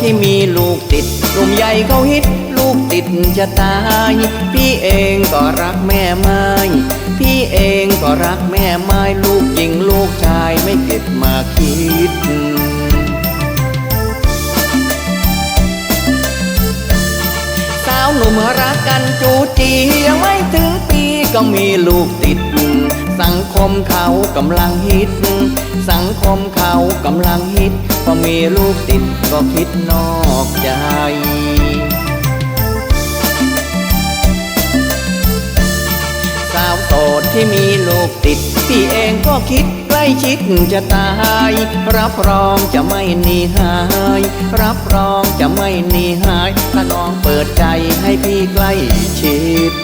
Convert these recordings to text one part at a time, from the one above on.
ที่มีลูกติดหนุ่มใหญ่เขาฮิต ลูกติดจะตาย พี่เองก็รักแม่ไม้ พี่เองก็รักแม่ไม้ลูกหญิงลูกชายไม่เก็บมาคิดสาวหนุ่มรักกันจูจียังไม่ถึงปีก็มีลูกติด สังคมเขากำลังฮิต สังคมเขากำลังฮิต พอมีลูกติดก็คิดนอกใจสาวโสดที่มีลูกติด พี่เองก็คิดใกล้ชิดจะตาย รับรองจะไม่หนีหาย รับรองจะไม่หนีหาย ถ้าน้องเปิดใจให้พี่ใกล้ชิด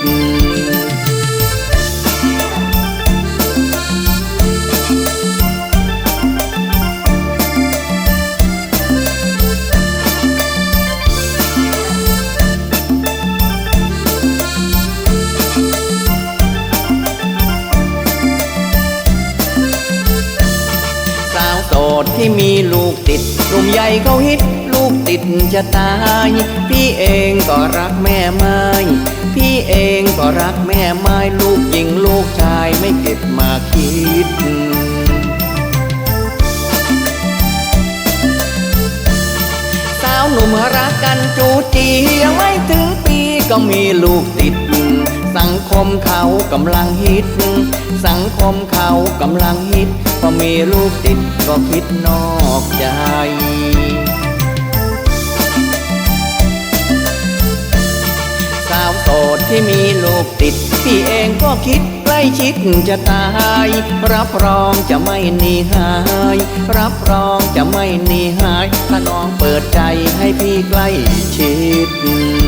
ดที่มีลูกติดหนุ่มใหญ่เขาฮิต ลูกติดจะตาย พี่เองก็รักแม่ไม้ พี่เองก็รักแม่ไม้ลูกหญิงลูกชายไม่เก็บมาคิดสาวหนุ่มรักกันจูจียังไม่ถึงปีก็มีลูกติด คมเขากำลังฮิต สังคมเขากำลังฮิต พอมีลูกติดก็คิดนอกใจสาวโสดที่มีลูกติด พี่เองก็คิดใกล้ชิดจะตาย รับรองจะไม่หนีหาย รับรองจะไม่หนีหาย ถ้าน้องเปิดใจให้พี่ใกล้ชิด